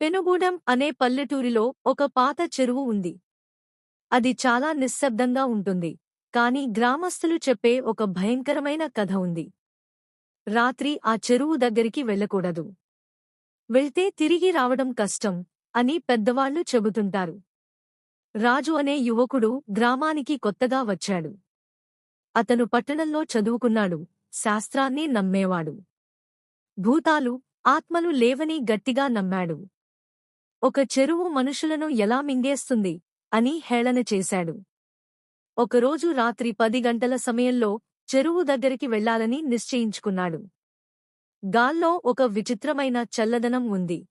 పెనుగూడెం అనే పల్లెటూరిలో ఒక పాత చెరువు ఉంది. అది చాలా నిశ్శబ్దంగా ఉంటుంది. కాని గ్రామస్తులు చెప్పే ఒక భయంకరమైన కథ ఉంది. రాత్రి ఆ చెరువు దగ్గరికి వెళ్ళకూడదు. వెళ్తే తిరిగి రావడం కష్టం అని పెద్దవాళ్ళు చెబుతుంటారు. రాజు అనే యువకుడు గ్రామానికి కొత్తగా వచ్చాడు. అతను పట్టణంలో చదువుకున్నాడు శాస్త్రాన్ని నమ్మేవాడు. భూతాలు ఆత్మలు లేవని గట్టిగా నమ్మాడు. ఒక చెరువు మనుషులను ఎలా మింగేస్తుంది అని హేళన చేశాడు. ఒకరోజు రాత్రి పది గంటల సమయంలో చెరువు దగ్గరికి వెళ్ళాలని నిశ్చయించుకున్నాడు. గాల్లో ఒక విచిత్రమైన చల్లదనం ఉంది.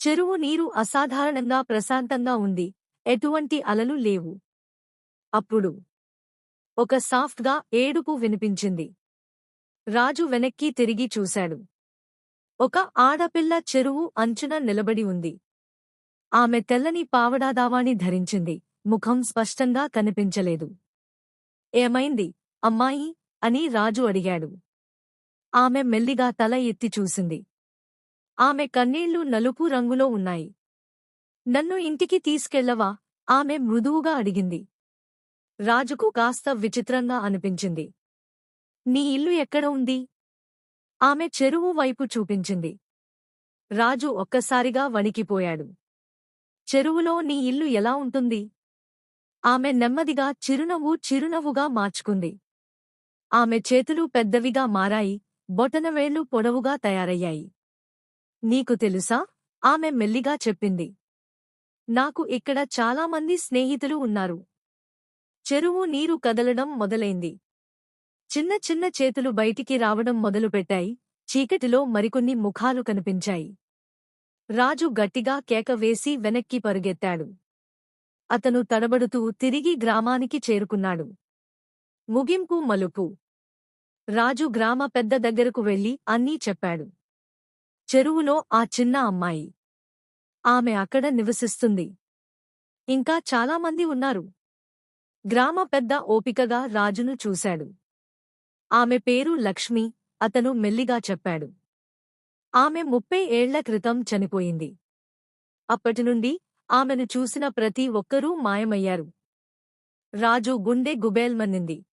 చెరువు నీరు అసాధారణంగా ప్రశాంతంగా ఉంది. ఎటువంటి అలలు లేవు. అప్పుడు ఒక సాఫ్ట్గా ఏడుపు వినిపించింది. రాజు వెనక్కి తిరిగి చూశాడు. ఒక ఆడపిల్ల చెరువు అంచున నిలబడి ఉంది. ఆమె తెల్లని పావడాదావాణి ధరించింది. ముఖం స్పష్టంగా కనిపించలేదు. ఏమైంది? అమ్మాయి? అని రాజు అడిగాడు. ఆమె మెల్లిగా తల ఎత్తి చూసింది. ఆమె కన్నీళ్ళు నలుపు రంగులో ఉన్నాయి. నన్ను ఇంటికి తీసుకెళ్ళవా ఆమె మృదువుగా అడిగింది. రాజుకు కాస్త విచిత్రంగా అనిపించింది. నీ ఇల్లు ఎక్కడ ఉంది? ఆమె చెరువు వైపు చూపించింది. రాజు ఒక్కసారిగా వణికిపోయాడు. చెరువులో నీ ఇల్లు ఎలా ఉంటుంది? ఆమె నెమ్మదిగా చిరునవ్వు చిరునవ్వుగా మార్చుకుంది. ఆమె చేతులు పెద్దవిగా మారాయి బొటనవేళ్ళు పొడవుగా తయారయ్యాయి. నీకు తెలుసా? ఆమె మెల్లిగా చెప్పింది. నాకు ఇక్కడ చాలామంది స్నేహితులు ఉన్నారు. చెరువు నీరు కదలడం మొదలైంది. చిన్న చిన్న చేతులు బయటికి రావడం మొదలుపెట్టాయి. చీకటిలో మరికొన్ని ముఖాలు కనిపించాయి. రాజు గట్టిగా కేక వేసి వెనక్కి పరుగెత్తాడు. అతను తడబడుతూ తిరిగి గ్రామానికి చేరుకున్నాడు. ముగింపు మలుపు. రాజు గ్రామ పెద్ద దగ్గరకు వెళ్ళి అన్నీ చెప్పాడు. చెరువులో ఆ చిన్న అమ్మాయి. ఆమె అక్కడ నివసిస్తుంది. ఇంకా చాలామంది ఉన్నారు. గ్రామ పెద్ద ఓపికగా రాజును చూశాడు. ఆమె పేరు లక్ష్మి అతను మెల్లిగా చెప్పాడు. ఆమె ముప్పై ఏళ్ళ క్రితం చనిపోయింది. అప్పటినుండి ఆమెను చూసిన ప్రతి ఒక్కరూ మాయమయ్యారు. రాజు గుండె గుబేల్మన్నింది.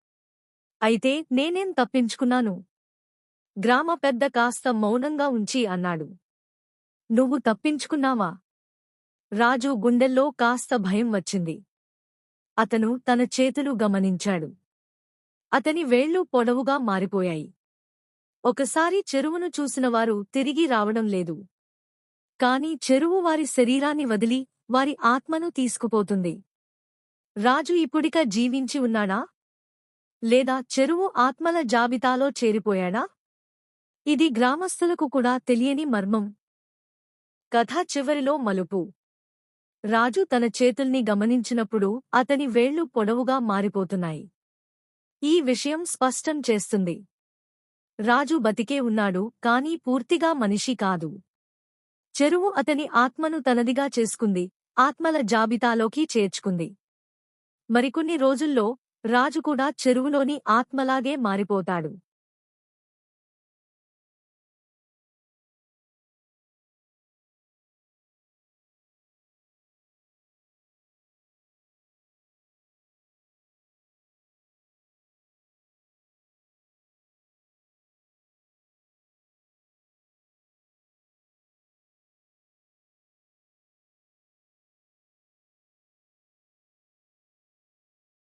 అయితే నేనేం తప్పించుకున్నాను? గ్రామ పెద్ద కాస్త మౌనంగా ఉంచి అన్నాడు. నువ్వు తప్పించుకున్నావా? రాజు గుండెల్లో కాస్త భయం వచ్చింది. అతను తన చేతులు గమనించాడు. అతని వేళ్ళు పొడవుగా మారిపోయాయి. ఒకసారి చెరువును చూసినవారు తిరిగి రావడం లేదు. కాని చెరువు వారి శరీరాన్ని వదిలి వారి ఆత్మను తీసుకుపోతుంది. రాజు ఇప్పుడిక జీవించి ఉన్నాడా? లేదా చెరువు ఆత్మల జాబితాలో చేరిపోయాడా? ఇది గ్రామస్తులకు కూడా తెలియని మర్మం. కథ చివరిలో మలుపు. రాజు తన చేతుల్ని గమనించినప్పుడు అతని వేళ్ళు పొడవుగా మారిపోతున్నాయి. ఈ విషయం స్పష్టం చేస్తుంది. రాజు బతికే ఉన్నాడు కాని పూర్తిగా మనిషి కాదు. చెరువు అతని ఆత్మను తనదిగా చేసుకుంది ఆత్మల జాబితాలోకి చేర్చుకుంది. మరికొన్ని రోజుల్లో రాజు కూడా చెరువులోని ఆత్మలాగే మారిపోతాడు.